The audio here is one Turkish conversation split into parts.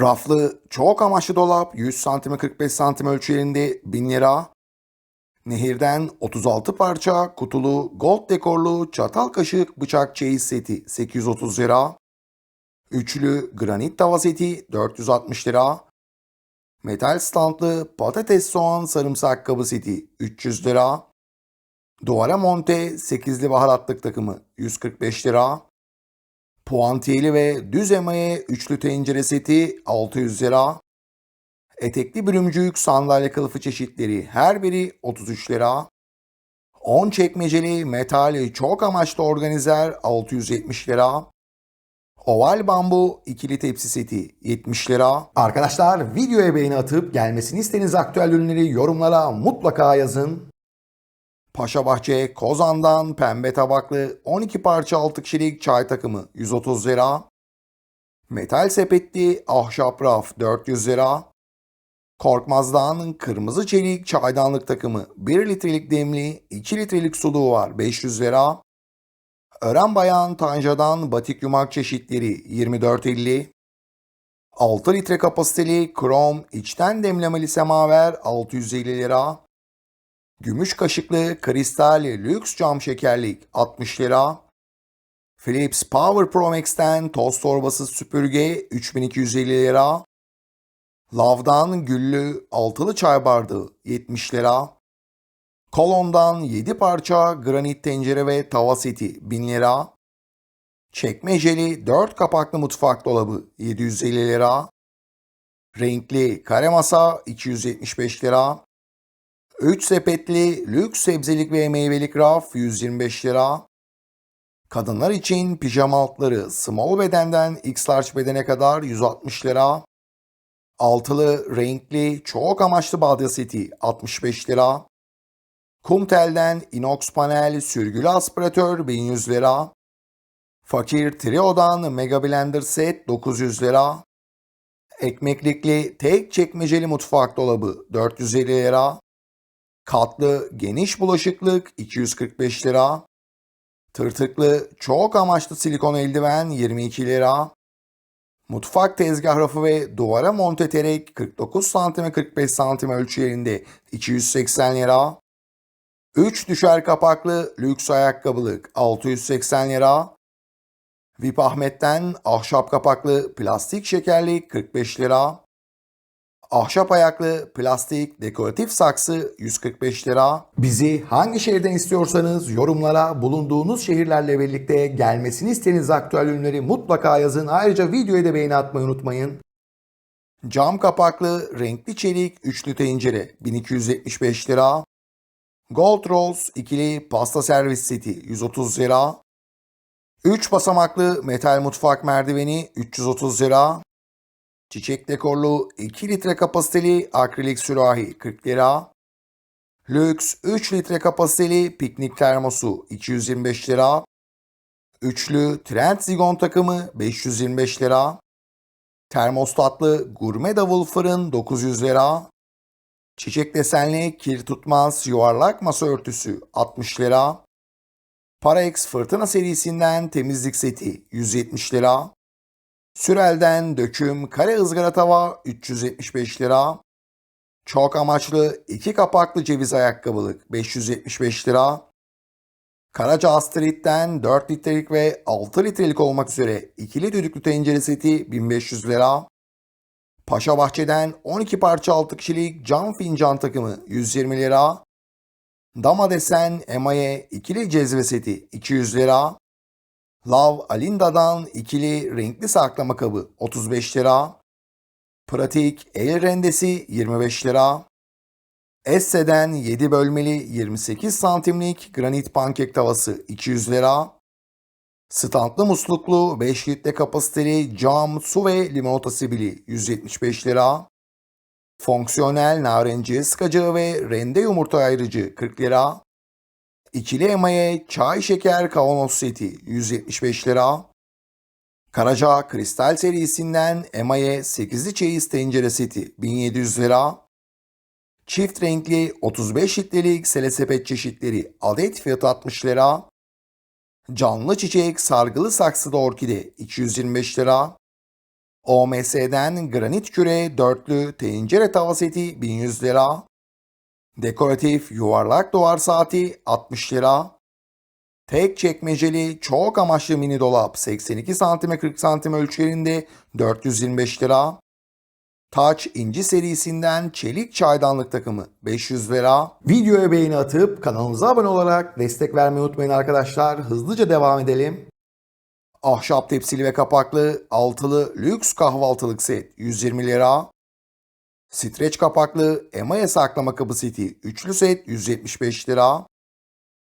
Raflı çok amaçlı dolap 100 cm 45 cm ölçülerinde 1000 lira. Nehirden 36 parça kutulu gold dekorlu çatal kaşık bıçak çeyiz seti 830 lira. Üçlü granit tava seti 460 lira. Metal standlı patates soğan sarımsak kabı seti 300 lira. Duvara monte 8'li baharatlık takımı 145 lira. Puantiyeli ve düz emaye üçlü tencere seti 600 lira. Etekli bürümcük sandalye kılıfı çeşitleri her biri 33 lira. 10 çekmeceli metal çok amaçlı organizer 670 lira. Oval bambu ikili tepsi seti 70 lira. Arkadaşlar videoya beğeni atıp gelmesini istediğiniz aktüel ürünleri yorumlara mutlaka yazın. Paşabahçe Kozan'dan pembe tabaklı 12 parça 6 kişilik çay takımı 130 lira. Metal sepetli ahşap raf 400 lira. Korkmaz'dan kırmızı çelik çaydanlık takımı 1 litrelik demli 2 litrelik suluğu var 500 lira. Ören Bayan Tanca'dan batik yumak çeşitleri 24.50. 6 litre kapasiteli krom içten demlemeli semaver 650 lira. Gümüş kaşıklı kristal lüks cam şekerlik 60 lira. Philips Power Pro Max'ten toz torbası süpürge 3250 lira. Lav'dan güllü altılı çay bardağı 70 lira. Kolon'dan 7 parça granit tencere ve tava seti 1000 lira. Çekmeceli 4 kapaklı mutfak dolabı 750 lira. Renkli kare masa 275 lira. 3 sepetli lüks sebzelik ve meyvelik raf 125 lira. Kadınlar için pijama altları small bedenden x large bedene kadar 160 lira. Altılı renkli çok amaçlı badya seti 65 lira. Kumtel'den inox panel sürgülü aspiratör 1100 lira. Fakir Trio'dan Mega Blender set 900 lira. Ekmeklikli tek çekmeceli mutfak dolabı 450 lira. Katlı geniş bulaşıklık 245 lira. Tırtıklı çok amaçlı silikon eldiven 22 lira. Mutfak tezgah rafı ve duvara monte terek 49 cm 45 cm ölçülerinde 280 lira. 3 düşer kapaklı lüks ayakkabılık 680 lira. VIP Ahmet'ten ahşap kapaklı plastik şekerlik 45 lira. Ahşap ayaklı plastik dekoratif saksı 145 lira. Bizi hangi şehirden istiyorsanız yorumlara bulunduğunuz şehirlerle birlikte gelmesini istediğiniz aktüel ürünleri mutlaka yazın. Ayrıca videoya da beğeni atmayı unutmayın. Cam kapaklı renkli çelik üçlü tencere 1275 lira. Gold Rose ikili pasta servis seti 130 lira. 3 basamaklı metal mutfak merdiveni 330 lira. Çiçek dekorlu 2 litre kapasiteli akrilik sürahi 40 lira. Lüks 3 litre kapasiteli piknik termosu 225 lira. Üçlü Trend Zigon takımı 525 lira. Termostatlı gurme davul fırın 900 lira. Çiçek desenli kir tutmaz yuvarlak masa örtüsü 60 lira. Parax fırtına serisinden temizlik seti 170 lira. Sürel'den döküm kare ızgara tava 375 lira. Çok amaçlı iki kapaklı ceviz ayakkabılık 575 lira. Karaca Astrid'den 4 litrelik ve 6 litrelik olmak üzere ikili düdüklü tencere seti 1500 lira. Paşa Bahçe'den 12 parça 6 kişilik cam fincan takımı 120 lira. Dama desen emaye ikili cezve seti 200 lira. Lav Alinda'dan ikili renkli saklama kabı 35 lira. Pratik el rendesi 25 lira. Esse'den 7 bölmeli 28 santimlik granit pankek tavası 200 lira. Standlı musluklu 5 litre kapasiteli cam su ve limonata sibili 175 lira. Fonksiyonel narenci sıkacağı ve rende yumurta ayırıcı 40 lira. İkili emaye çay şeker kavanoz seti 175 lira. Karaca Kristal serisinden emaye 8'li çeyiz tencere seti 1700 lira. Çift renkli 35 litrelik selesepet çeşitleri adet fiyatı 60 lira. Canlı çiçek sargılı saksıda orkide 225 lira. OMS'den granit küre dörtlü tencere tava seti 1100 lira. Dekoratif yuvarlak duvar saati 60 lira. Tek çekmeceli çok amaçlı mini dolap 82 cm 40 cm ölçülerinde 425 lira. Taç inci serisinden çelik çaydanlık takımı 500 lira. Videoya beğeni atıp kanalımıza abone olarak destek vermeyi unutmayın arkadaşlar. Hızlıca devam edelim. Ahşap tepsili ve kapaklı altılı lüks kahvaltılık set 120 lira. Streç kapaklı emaye saklama kabı seti üçlü set 175 lira.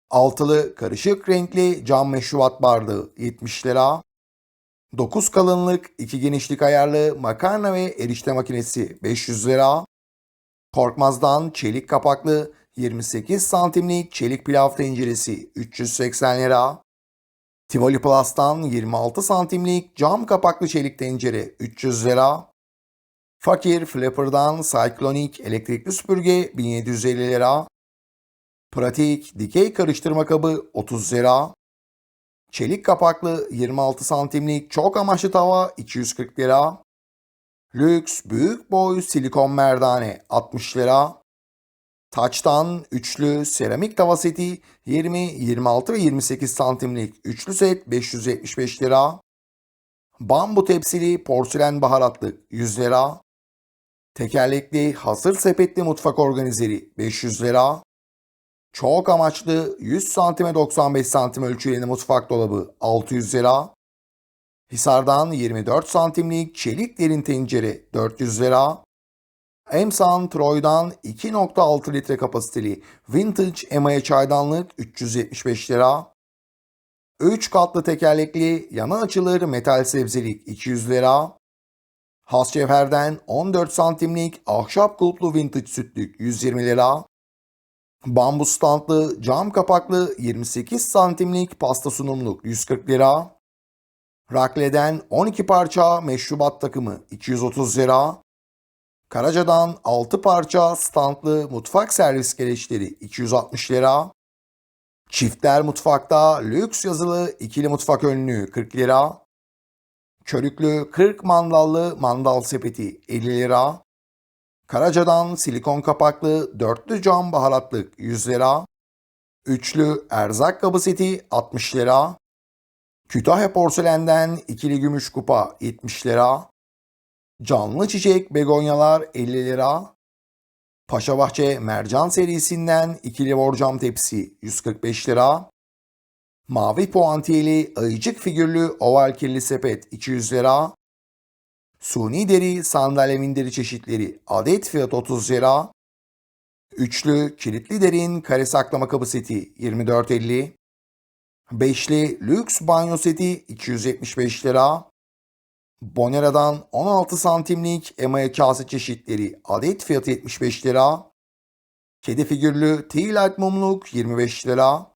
Altılı karışık renkli cam meşrubat bardağı 70 lira. 9 kalınlık 2 genişlik ayarlı makarna ve erişte makinesi 500 lira. Korkmaz'dan çelik kapaklı 28 santimlik çelik pilav tenceresi 380 lira. Tivoli Plus'tan 26 santimlik cam kapaklı çelik tencere 300 lira. Fakir Flapper'dan Cyclonic elektrikli süpürge 1750 lira. Pratik dikey karıştırma kabı 30 lira. Çelik kapaklı 26 santimlik çok amaçlı tava 240 lira. Lüks büyük boy silikon merdane 60 lira. Taçtan üçlü seramik tava seti 20, 26 ve 28 santimlik üçlü set 575 lira. Bambu tepsili porselen baharatlık 100 lira. Tekerlekli hazır sepetli mutfak organizeri 500 lira. Çok amaçlı 100 santime 95 santim ölçülerinde mutfak dolabı 600 lira. Hisar'dan 24 santimlik çelik derin tencere 400 lira. Emsan Troy'dan 2.6 litre kapasiteli vintage emaye çaydanlık 375 lira. 3 katlı tekerlekli yana açılır metal sebzelik 200 lira. Has Cevher'den 14 santimlik ahşap kulplu vintage sütlük 120 lira. Bambu standlı cam kapaklı 28 santimlik pasta sunumluk 140 lira. Rakle'den 12 parça meşrubat takımı 230 lira. Karaca'dan 6 parça standlı mutfak servis gereçleri 260 lira. Çiftler mutfakta lüks yazılı ikili mutfak önlüğü 40 lira. Körüklü 40 mandallı mandal sepeti 50 lira. Karaca'dan silikon kapaklı dörtlü cam baharatlık 100 lira. Üçlü erzak kabı seti 60 lira. Kütahya porselenden ikili gümüş kupa 70 lira. Canlı çiçek begonyalar 50 lira. Paşabahçe mercan serisinden ikili borcam tepsi 145 lira. Mavi puantiyeli ayıcık figürlü oval kirli sepet 200 lira. Suni deri sandalye minderi çeşitleri adet fiyat 30 lira. Üçlü kilitli derin kare saklama kabı seti 24.50. Beşli lüks banyo seti 275 lira. Bonera'dan 16 santimlik emaye kase çeşitleri adet fiyatı 75 lira. Kedi figürlü tea light mumluk 25 lira.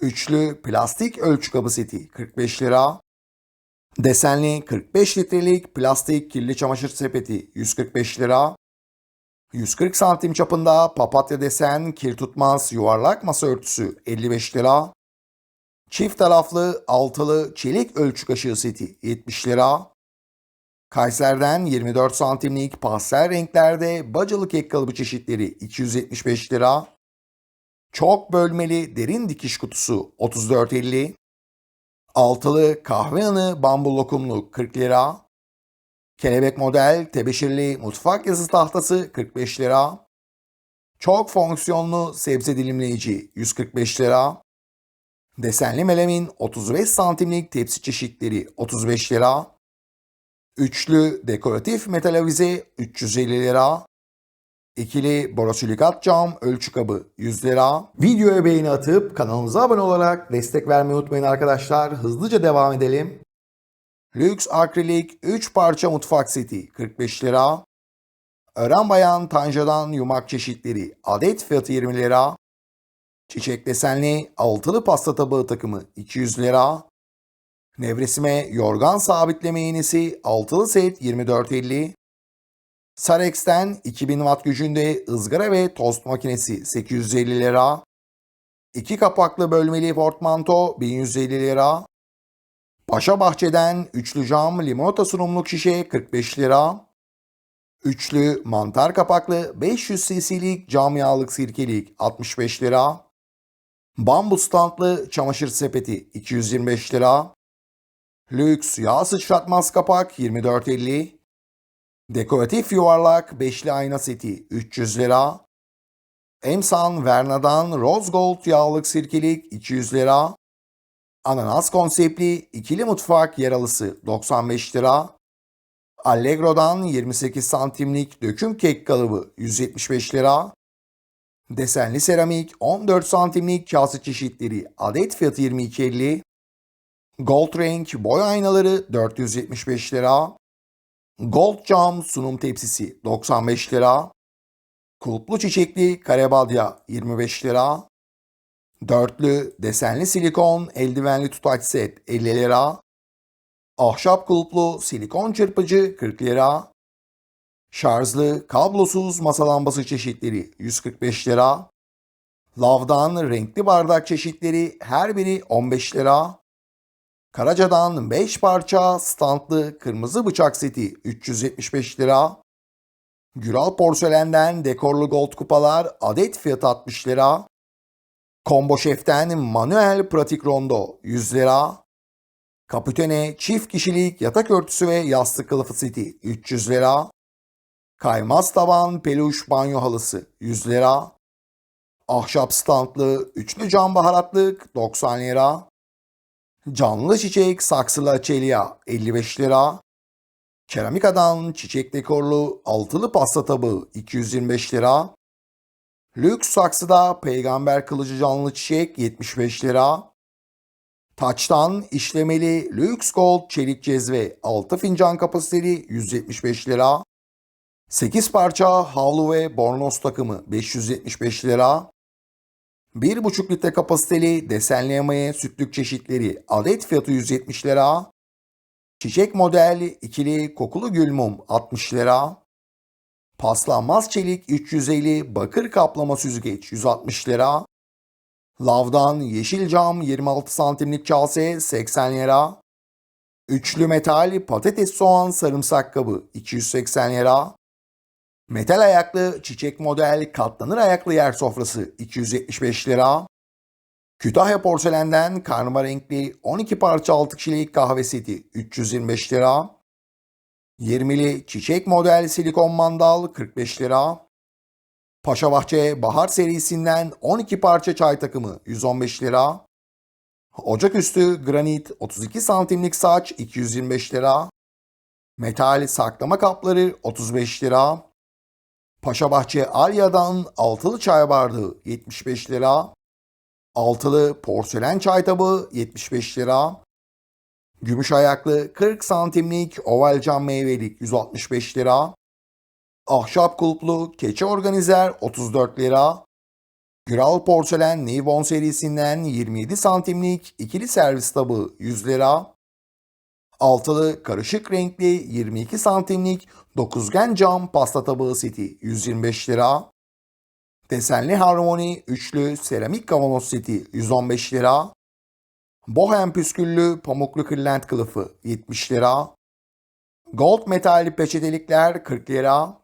Üçlü plastik ölçü kabı seti 45 lira. Desenli 45 litrelik plastik kirli çamaşır sepeti 145 lira. 140 santim çapında papatya desen kir tutmaz yuvarlak masa örtüsü 55 lira. Çift taraflı altılı çelik ölçü kaşığı seti 70 lira. Kayser'den 24 santimlik pastel renklerde bacalı kek kalıbı çeşitleri 275 lira. Çok bölmeli derin dikiş kutusu 34.50. Altılı kahve yanı bambu lokumlu 40 lira. Kelebek model tebeşirli mutfak yazı tahtası 45 lira. Çok fonksiyonlu sebze dilimleyici 145 lira. Desenli melemin 35 santimlik tepsi çeşitleri 35 lira. Üçlü dekoratif metal avize 350 lira. İkili borosilikat cam ölçü kabı 100 lira. Videoya beğeni atıp kanalımıza abone olarak destek vermeyi unutmayın arkadaşlar. Hızlıca devam edelim. Lüks akrilik 3 parça mutfak seti 45 lira. Ören bayan tanjadan yumak çeşitleri adet fiyatı 20 lira. Çiçek desenli altılı pasta tabağı takımı 200 lira. Nevresime yorgan sabitleme iğnesi altılı set 24.50. Sarex'ten 2000 watt gücünde ızgara ve tost makinesi 850 lira. İki kapaklı bölmeli portmanto 1150 lira. Paşa Bahçe'den üçlü cam limonata sunumluk şişe 45 lira. Üçlü mantar kapaklı 500 cc'lik cam yağlık sirkelik 65 lira. Bambu standlı çamaşır sepeti 225 lira. Lüks yağ sıçratmaz kapak 24.50. Dekoratif yuvarlak beşli ayna seti 300 lira. Emsan Verna'dan Rose Gold yağlık sirkelik 200 lira. Ananas konseptli ikili mutfak yaralısı 95 lira. Allegro'dan 28 santimlik döküm kek kalıbı 175 lira. Desenli seramik 14 santimlik kase çeşitleri adet fiyatı 22.50. Gold renk boy aynaları 475 lira. Gold cam sunum tepsisi 95 lira. Kulplu çiçekli karebadya 25 lira. Dörtlü desenli silikon eldivenli tutaç set 50 lira. Ahşap kulplu silikon çırpıcı 40 lira. Şarjlı kablosuz masa lambası çeşitleri 145 lira. Lavdan renkli bardak çeşitleri her biri 15 lira. Karaca'dan 5 parça standlı kırmızı bıçak seti 375 lira. Güral porselenden dekorlu gold kupalar adet fiyatı 60 lira. Combo Chef'ten manuel pratik rondo 100 lira. Kapitene çift kişilik yatak örtüsü ve yastık kılıfı seti 300 lira. Kaymaz tavan peluş banyo halısı 100 lira. Ahşap standlı üçlü cam baharatlık 90 lira. Canlı çiçek saksılı açelya 55 lira. Keramikadan çiçek dekorlu altılı pasta tabağı 225 lira. Lüks saksıda peygamber kılıcı canlı çiçek 75 lira. Taçtan işlemeli lüks gold çelik cezve 6 fincan kapasiteli 175 lira. 8 parça havlu ve bornoz takımı 575 lira. 1,5 litre kapasiteli desenli emaye sütlük çeşitleri adet fiyatı 170 lira. Çiçek model ikili kokulu gül mum 60 lira. Paslanmaz çelik 350 bakır kaplama süzgeç 160 lira. Lavdan yeşil cam 26 santimlik kase 80 lira. Üçlü metal patates soğan sarımsak kabı 280 lira. Metal ayaklı çiçek model katlanır ayaklı yer sofrası 275 lira. Kütahya porselenden karma renkli 12 parça 6 kişilik kahve seti 325 lira. 20'li çiçek model silikon mandal 45 lira. Paşabahçe Bahar serisinden 12 parça çay takımı 115 lira. Ocaküstü granit 32 santimlik saç 225 lira. Metal saklama kapları 35 lira. Paşabahçe Alya'dan altılı çay bardağı 75 lira. Altılı porselen çay tabağı 75 lira. Gümüş ayaklı 40 santimlik oval cam meyvelik 165 lira. Ahşap kulplu keçe organizer 34 lira. Güral porselen Nivon serisinden 27 santimlik ikili servis tabağı 100 lira. Altılı karışık renkli 22 santimlik dokuzgen cam pasta tabağı seti 125 lira. Desenli harmoni üçlü seramik kavanoz seti 115 lira. Bohem püsküllü pamuklu kırlent kılıfı 70 lira. Gold metalli peçetelikler 40 lira.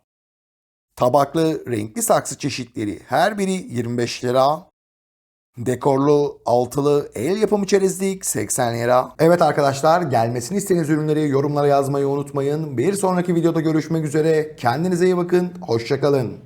Tabaklı renkli saksı çeşitleri her biri 25 lira. Dekorlu altılı el yapımı çerezlik 80 lira. Evet arkadaşlar gelmesini istediğiniz ürünleri yorumlara yazmayı unutmayın. Bir sonraki videoda görüşmek üzere. Kendinize iyi bakın. Hoşçakalın.